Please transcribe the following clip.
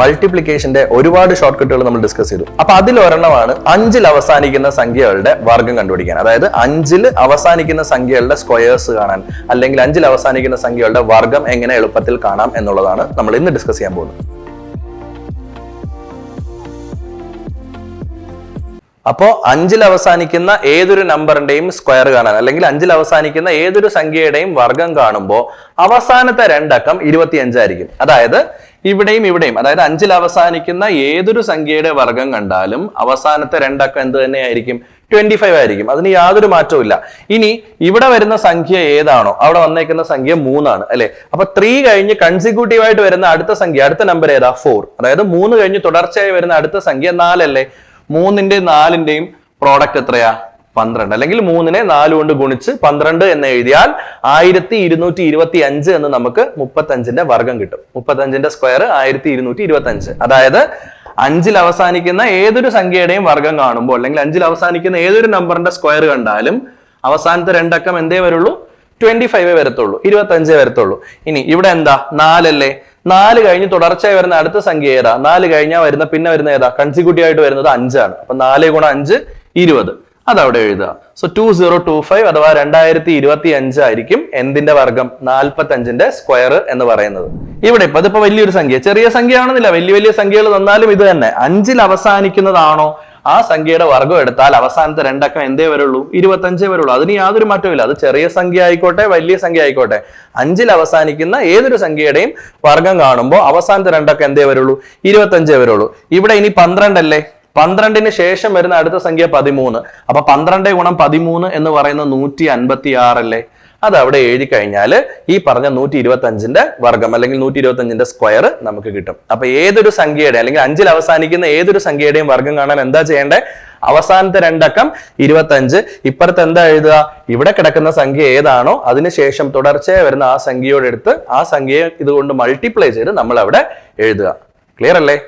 മൾട്ടിപ്ലിക്കേഷന്റെ ഒരുപാട് ഷോർട്ട് കട്ടുകൾ നമ്മൾ ഡിസ്കസ് ചെയ്തു. അപ്പൊ അതിൽ ഒരെണ്ണമാണ് അഞ്ചിൽ അവസാനിക്കുന്ന സംഖ്യകളുടെ വർഗം കണ്ടുപിടിക്കാൻ. അതായത് അഞ്ചിൽ അവസാനിക്കുന്ന സംഖ്യകളുടെ സ്ക്വയേഴ്സ് കാണാൻ അല്ലെങ്കിൽ അഞ്ചിൽ അവസാനിക്കുന്ന സംഖ്യകളുടെ വർഗം എങ്ങനെ എളുപ്പത്തിൽ കാണാം എന്നുള്ളതാണ് നമ്മൾ ഇന്ന് ഡിസ്കസ് ചെയ്യാൻ പോകുന്നത്. അപ്പോ അഞ്ചിൽ അവസാനിക്കുന്ന ഏതൊരു നമ്പറിന്റെയും സ്ക്വയർ കാണാൻ അല്ലെങ്കിൽ അഞ്ചിൽ അവസാനിക്കുന്ന ഏതൊരു സംഖ്യയുടെയും വർഗം കാണുമ്പോൾ അവസാനത്തെ രണ്ടക്കം ഇരുപത്തിയഞ്ചായിരിക്കും അതായത് ഇവിടെയും ഇവിടെയും അതായത് അഞ്ചിൽ അവസാനിക്കുന്ന ഏതൊരു സംഖ്യയുടെ വർഗം കണ്ടാലും അവസാനത്തെ രണ്ടക്കം എന്ത് തന്നെയായിരിക്കും? ട്വന്റി ഫൈവ് ആയിരിക്കും. അതിന് യാതൊരു മാറ്റവും ഇനി ഇവിടെ വരുന്ന സംഖ്യ ഏതാണോ? അവിടെ വന്നേക്കുന്ന സംഖ്യ മൂന്നാണ് അല്ലെ? അപ്പൊ ത്രീ കഴിഞ്ഞ് കൺസിക്യൂട്ടീവ് ആയിട്ട് വരുന്ന അടുത്ത സംഖ്യ അടുത്ത നമ്പർ ഏതാ? ഫോർ അതായത് മൂന്ന് കഴിഞ്ഞ് തുടർച്ചയായി വരുന്ന അടുത്ത സംഖ്യ നാലല്ലേ? മൂന്നിന്റെയും നാലിന്റെയും പ്രോഡക്റ്റ് എത്രയാ? പന്ത്രണ്ട്. അല്ലെങ്കിൽ മൂന്നിനെ നാല് കൊണ്ട് ഗുണിച്ച് പന്ത്രണ്ട് എന്ന് എഴുതിയാൽ ആയിരത്തി ഇരുന്നൂറ്റി ഇരുപത്തി അഞ്ച് എന്ന് നമുക്ക് മുപ്പത്തഞ്ചിന്റെ വർഗം കിട്ടും. മുപ്പത്തഞ്ചിന്റെ സ്ക്വയർ ആയിരത്തി ഇരുന്നൂറ്റി ഇരുപത്തി അഞ്ച് അതായത് അഞ്ചിൽ അവസാനിക്കുന്ന ഏതൊരു സംഖ്യയുടെയും വർഗം കാണുമ്പോൾ അല്ലെങ്കിൽ അഞ്ചിൽ അവസാനിക്കുന്ന ഏതൊരു നമ്പറിന്റെ സ്ക്വയർ കണ്ടാലും അവസാനത്തെ രണ്ടക്കം എന്തേ വരുള്ളൂ? ട്വന്റി ഫൈവേ വരത്തുള്ളൂ. ഇരുപത്തഞ്ചേ വരത്തുള്ളൂ. ഇനി ഇവിടെ എന്താ? നാലല്ലേ? നാല് കഴിഞ്ഞ് തുടർച്ചയായി വരുന്ന അടുത്ത സംഖ്യ ഏതാ? നാല് കഴിഞ്ഞാൽ വരുന്ന പിന്നെ വരുന്ന ഏതാ? കൺസിക്യൂട്ടീവ് ആയിട്ട് വരുന്നത് അഞ്ചാണ്. അപ്പൊ നാല് ഗുണം അഞ്ച് ഇരുപത്. അതവിടെ എഴുതുക. So two zero two five അഥവാ രണ്ടായിരത്തി ഇരുപത്തി അഞ്ചായിരിക്കും എന്തിന്റെ വർഗം? നാൽപ്പത്തി അഞ്ചിന്റെ സ്ക്വയർ എന്ന് പറയുന്നത്. ഇവിടെ ഇപ്പൊ അതിപ്പോ വലിയൊരു സംഖ്യ. ചെറിയ സംഖ്യ ആണെന്നില്ല വലിയ വലിയ സംഖ്യകൾ തന്നാലും ഇത് തന്നെ. അഞ്ചിൽ അവസാനിക്കുന്നതാണോ? ആ സംഖ്യയുടെ വർഗം എടുത്താൽ അവസാനത്തെ രണ്ടക്കം എന്തേ വരുള്ളൂ? ഇരുപത്തഞ്ചേ വരുള്ളൂ. അതിന് യാതൊരു മാറ്റവും അത് ചെറിയ സംഖ്യ ആയിക്കോട്ടെ വലിയ സംഖ്യ ആയിക്കോട്ടെ. അഞ്ചിൽ അവസാനിക്കുന്ന ഏതൊരു സംഖ്യയുടെയും വർഗം കാണുമ്പോൾ അവസാനത്തെ രണ്ടക്കം എന്തേ വരുള്ളൂ? ഇരുപത്തഞ്ചേ വരുള്ളൂ. ഇവിടെ ഇനി പന്ത്രണ്ടല്ലേ? പന്ത്രണ്ടിന് ശേഷം വരുന്ന അടുത്ത സംഖ്യ പതിമൂന്ന്. അപ്പൊ പന്ത്രണ്ട് ഗുണം പതിമൂന്ന് എന്ന് പറയുന്ന നൂറ്റി അൻപത്തി ആറല്ലേ അത് അവിടെ എഴുതി കഴിഞ്ഞാൽ ഈ പറഞ്ഞ നൂറ്റി ഇരുപത്തി അഞ്ചിന്റെ വർഗം അല്ലെങ്കിൽ നൂറ്റി ഇരുപത്തി അഞ്ചിന്റെ സ്ക്വയർ നമുക്ക് കിട്ടും. അപ്പൊ ഏതൊരു സംഖ്യയുടെ അല്ലെങ്കിൽ അഞ്ചിൽ അവസാനിക്കുന്ന ഏതൊരു സംഖ്യയുടെയും വർഗം കാണാൻ എന്താ ചെയ്യേണ്ടത് അവസാനത്തെ രണ്ടക്കം ഇരുപത്തഞ്ച്. ഇപ്പുറത്ത് എന്താ എഴുതുക? ഇവിടെ കിടക്കുന്ന സംഖ്യ ഏതാണോ അതിനുശേഷം തുടർച്ചയായി വരുന്ന ആ സംഖ്യയോട് എടുത്ത് ആ സംഖ്യയെ ഇതുകൊണ്ട് മൾട്ടിപ്ലൈ ചെയ്ത് നമ്മൾ അവിടെ എഴുതുക. ക്ലിയർ അല്ലേ?